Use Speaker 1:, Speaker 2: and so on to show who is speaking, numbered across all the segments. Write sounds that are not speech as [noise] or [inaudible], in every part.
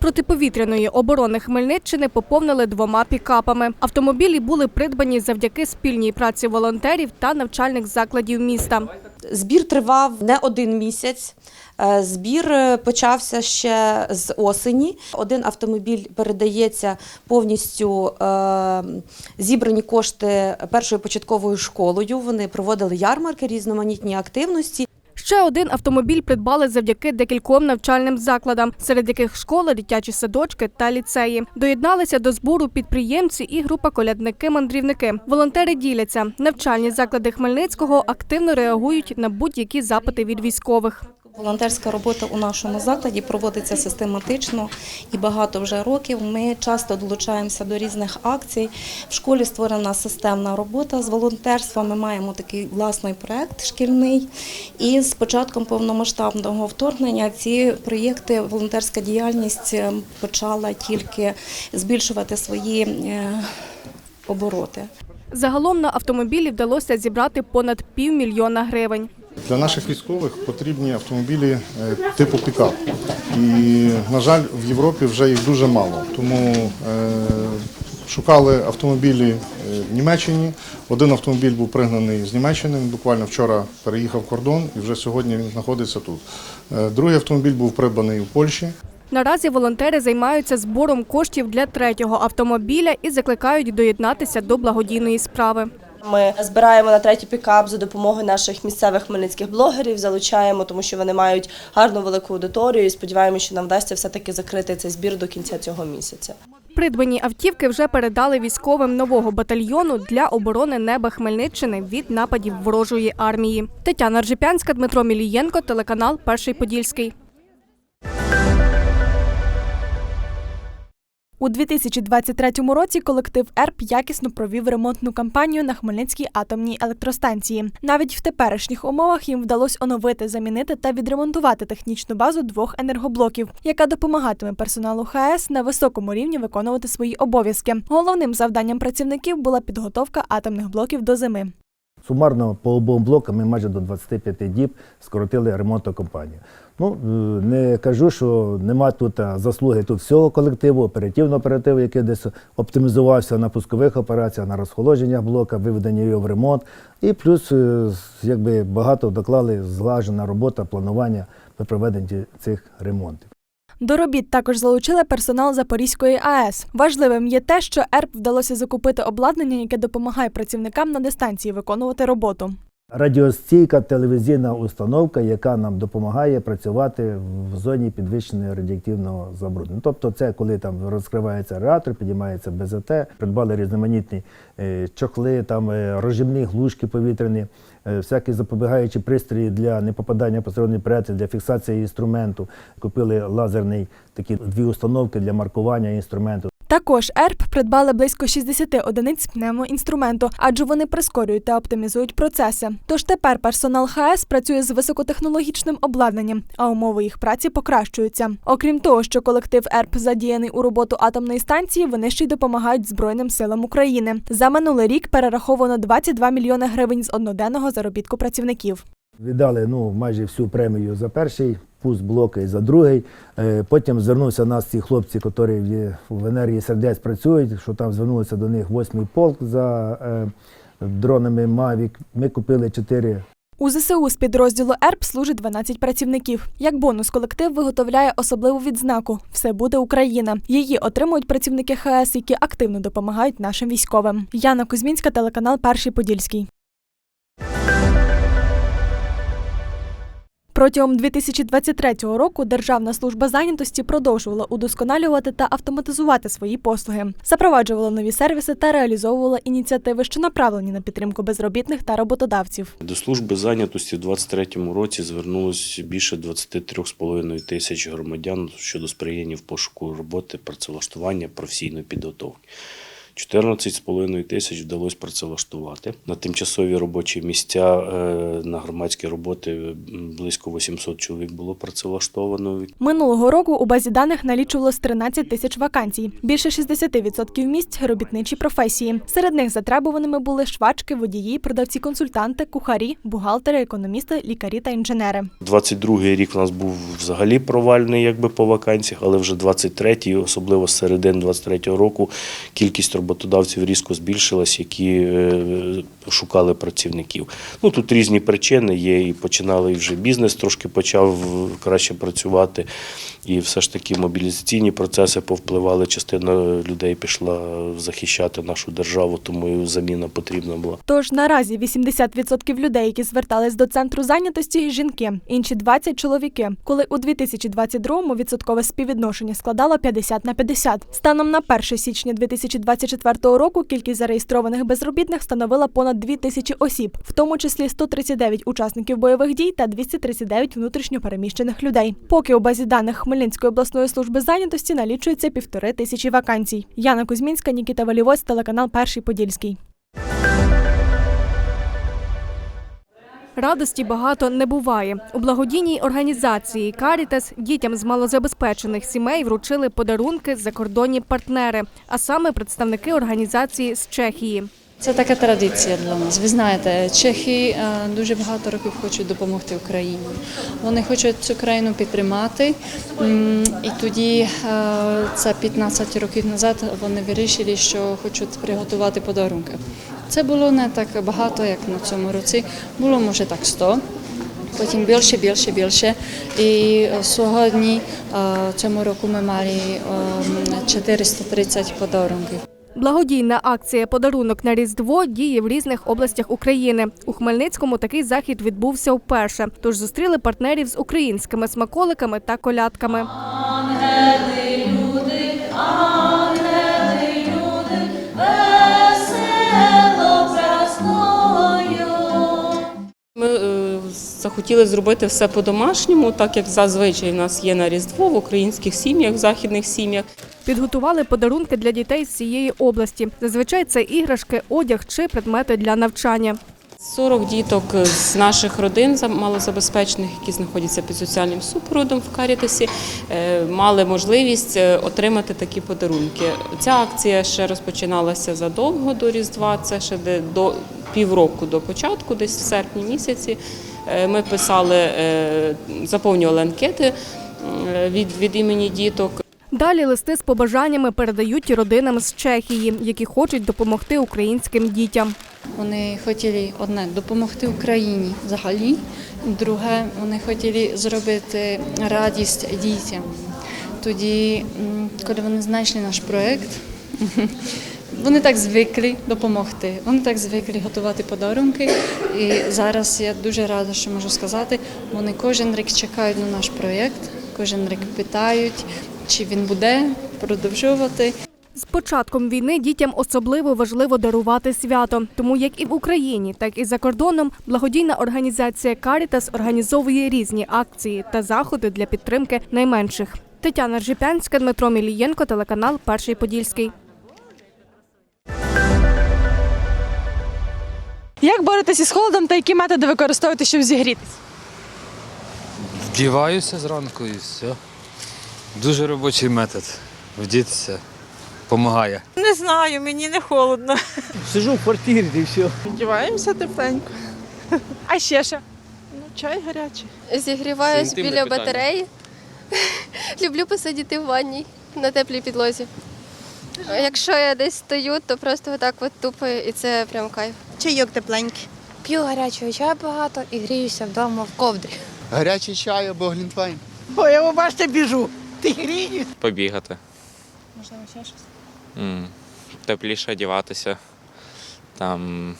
Speaker 1: протиповітряної оборони Хмельниччини поповнили двома пікапами. Автомобілі були придбані завдяки спільній праці волонтерів та навчальних закладів міста.
Speaker 2: Збір тривав не один місяць. Е, Збір е, почався ще з осені. Один автомобіль передається повністю е, зібрані кошти першою початковою школою. Вони проводили ярмарки, різноманітні активності.
Speaker 1: Ще один автомобіль придбали завдяки декільком навчальним закладам, серед яких школи, дитячі садочки та ліцеї. Доєдналися до збору підприємці і група колядники-мандрівники. Волонтери діляться. Навчальні заклади Хмельницького активно реагують на будь-які запити від військових.
Speaker 3: Волонтерська робота у нашому закладі проводиться систематично і багато вже років. Ми часто долучаємося до різних акцій. В школі створена системна робота з волонтерством. Ми маємо такий власний проект шкільний. І з початком повномасштабного вторгнення ці проєкти, волонтерська діяльність е, почала тільки збільшувати свої е, обороти.
Speaker 1: Загалом на автомобілі вдалося зібрати понад півмільйона гривень.
Speaker 4: Для наших військових потрібні автомобілі е, типу пікап. І, на жаль, в Європі вже їх дуже мало. Тому е, шукали автомобілі е, в Німеччині. Один автомобіль був пригнаний з Німеччини. Він буквально вчора переїхав кордон і вже сьогодні він знаходиться тут. Другий автомобіль був придбаний у Польщі.
Speaker 1: Наразі волонтери займаються збором коштів для третього автомобіля і закликають доєднатися до благодійної справи.
Speaker 5: Ми збираємо на третій пікап за допомогою наших місцевих хмельницьких блогерів, залучаємо, тому що вони мають гарну велику аудиторію. і Сподіваємося, що нам вдасться все-таки закрити цей збір до кінця цього місяця.
Speaker 1: Придбані автівки вже передали військовим нового батальйону для оборони неба Хмельниччини від нападів ворожої армії. Тетяна Ржепянська, Дмитро Мілієнко, телеканал Перший Подільський.
Speaker 6: У 2023 році колектив ЕРП якісно провів ремонтну кампанію на Хмельницькій атомній електростанції. Навіть в теперішніх умовах їм вдалося оновити, замінити та відремонтувати технічну базу двох енергоблоків, яка допомагатиме персоналу ХАЕС на високому рівні виконувати свої обов'язки. Головним завданням працівників була підготовка атомних блоків до зими.
Speaker 7: Сумарно по обом блокам ми майже до 25 діб скоротили ремонтну кампанію. Ну, е, не кажу, що нема тут заслуги тут всього колективу, оперативного оперативу, який десь оптимізувався на пускових операціях, на розхолодження блока, виведення його в ремонт. І плюс е, якби багато доклали зглажена робота, планування при проведенні цих ремонтів.
Speaker 6: До робіт також залучили персонал Запорізької АЕС. Важливим є те, що ЕРП вдалося закупити обладнання, яке допомагає працівникам на дистанції виконувати роботу.
Speaker 7: Радіостійка телевізійна установка, яка нам допомагає працювати в зоні підвищеного радіоактивного забруднення. Тобто, це коли там розкривається реактор, підіймається БЗТ, придбали різноманітні е, чохли, там е, розжимні глушки повітряні, е, всякі запобігаючі пристрої для непопадання посторонньої преси, для фіксації інструменту. Купили лазерний такі дві установки для маркування інструменту.
Speaker 6: Також ЕРП придбали близько 60 одиниць пневмоінструменту, адже вони прискорюють та оптимізують процеси. Тож тепер персонал ХАЕС працює з високотехнологічним обладнанням, а умови їх праці покращуються. Окрім того, що колектив ЕРП задіяний у роботу атомної станції, вони ще й допомагають Збройним силам України. За минулий рік перераховано 22 мільйони гривень з одноденного заробітку працівників.
Speaker 7: Віддали ну, майже всю премію за перший пуск блока і за другий. Е, Потім звернувся нас ці хлопці, які в- енергії сердець працюють, що там звернулися до них восьмий полк за е, дронами Mavic. Ми купили чотири
Speaker 6: У ЗСУ з підрозділу ЕРП служить 12 працівників. Як бонус колектив виготовляє особливу відзнаку Все буде Україна. Її отримують працівники ХС, які активно допомагають нашим військовим. Яна Кузьмінська, телеканал Перший Подільський. Протягом 2023 року Державна служба зайнятості продовжувала удосконалювати та автоматизувати свої послуги, запроваджувала нові сервіси та реалізовувала ініціативи, що направлені на підтримку безробітних та роботодавців.
Speaker 8: До служби зайнятості в 2023 році звернулось більше 23,5 тисяч громадян щодо сприяння в пошуку роботи, працевлаштування, професійної підготовки. 14,5 тисяч вдалося працевлаштувати. На тимчасові робочі місця е, на громадські роботи близько 800 чоловік було працевлаштовано.
Speaker 6: Минулого року у базі даних налічувалось 13 тисяч вакансій. Більше 60% місць робітничі професії. Серед них затребуваними були швачки, водії, продавці-консультанти, кухарі, бухгалтери, економісти, лікарі та інженери.
Speaker 8: 22-й рік у нас був взагалі провальний якби по вакансіях, але вже 23-й, особливо з середини 23-го року, кількість роботодавців різко збільшилась, які е, шукали працівників. Ну тут різні причини є, і починали і вже бізнес трошки почав краще працювати, і все ж таки мобілізаційні процеси повпливали. Частина людей пішла захищати нашу державу, тому і заміна потрібна була.
Speaker 6: Тож наразі 80% людей, які звертались до центру зайнятості, жінки, інші 20 – чоловіки. Коли у 2022-му відсоткове співвідношення складало 50 на 50. Станом на 1 січня 2024 року кількість зареєстрованих безробітних становила понад 2 тисячі осіб, в тому числі 139 учасників бойових дій та 239 внутрішньопереміщених людей. Поки у базі даних Хмельницької обласної служби зайнятості налічується півтори тисячі вакансій. Яна Кузьмінська, Нікіта Валівоць, телеканал Перший Подільський.
Speaker 1: Радості багато не буває. У благодійній організації Карітас дітям з малозабезпечених сімей вручили подарунки закордонні партнери, а саме представники організації з Чехії.
Speaker 9: Це така традиція для нас. Ви знаєте, чехи е, дуже багато років хочуть допомогти Україні. Вони хочуть цю країну підтримати. І тоді, е, це 15 років назад, вони вирішили, що хочуть приготувати подарунки. Це було не так багато, як на цьому році. Було може так 100. Потім більше, більше, більше. І е, сьогодні е, цьому року ми мали е, 430 подарунків.
Speaker 1: Благодійна акція Подарунок на Різдво діє в різних областях України. У Хмельницькому такий захід відбувся вперше. Тож зустріли партнерів з українськими смаколиками та колядками.
Speaker 10: Ми захотіли зробити все по-домашньому, так як зазвичай в нас є на Різдво в українських сім'ях, в західних сім'ях.
Speaker 1: Підготували подарунки для дітей з цієї області. Зазвичай це іграшки, одяг чи предмети для навчання.
Speaker 10: 40 діток з наших родин за- малозабезпечених, які знаходяться під соціальним супроводом в Карітасі, е, мали можливість е, отримати такі подарунки. Ця акція ще розпочиналася задовго до Різдва, це ще до півроку до початку, десь в серпні місяці. Е, Ми писали, е, заповнювали анкети е, від, від імені діток.
Speaker 1: Далі листи з побажаннями передають родинам з Чехії, які хочуть допомогти українським дітям.
Speaker 9: Вони хотіли одне допомогти Україні взагалі. Друге, вони хотіли зробити радість дітям. Тоді, коли вони знайшли наш проєкт, [laughs] вони так звикли допомогти. Вони так звикли готувати подарунки. І зараз я дуже рада, що можу сказати, вони кожен рік чекають на наш проєкт, кожен рік питають, чи він буде продовжувати.
Speaker 1: З початком війни дітям особливо важливо дарувати свято. Тому як і в Україні, так і за кордоном благодійна організація Карітас організовує різні акції та заходи для підтримки найменших. Тетяна Ржипянська, Дмитро Мілієнко, телеканал Перший Подільський.
Speaker 11: Як боретеся з холодом та які методи використовуєте, щоб зігрітись?
Speaker 12: Вдіваюся зранку і все. Дуже робочий метод. Вдітися допомагає.
Speaker 11: Не знаю, мені не холодно.
Speaker 7: Сижу в квартирі і все.
Speaker 11: Вдіваємося тепленько. А ще що? Ну, чай гарячий.
Speaker 13: Зігріваюсь біля батареї. [laughs] Люблю посидіти в ванній на теплій підлозі. Якщо я десь стою, то просто отак от тупаю, і це прям кайф.
Speaker 11: Чайок тепленький.
Speaker 13: П'ю гарячого чаю багато і гріюся вдома в ковдрі.
Speaker 12: Гарячий чай або глінтвейн.
Speaker 11: Ой, я бачите, біжу. Ти грієш?
Speaker 12: Побігати.
Speaker 9: Можливо, ще щось.
Speaker 12: м Тепліше одягатися. Там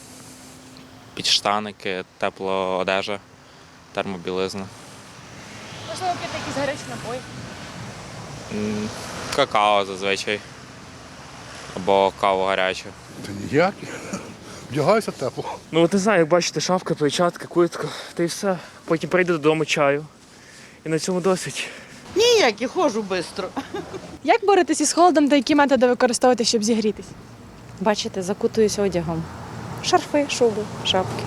Speaker 12: підштаники, тепла одежа, термобілизна.
Speaker 11: Можливо, п'яти якісь гарячі напої.
Speaker 12: М, Какао зазвичай. Або каву гарячу.
Speaker 4: Та ніяких. Вдягаюся тепло.
Speaker 14: Ну от не знаю, як бачите, шапка, перчатка, куртка, та й все. Потім прийду додому чаю. І на цьому досить.
Speaker 11: Ніяк, я ходжу швидко. Як боретися з холодом та які методи використовувати, щоб зігрітись?
Speaker 15: Бачите, закутуюсь одягом. Шарфи, шуби, шапки.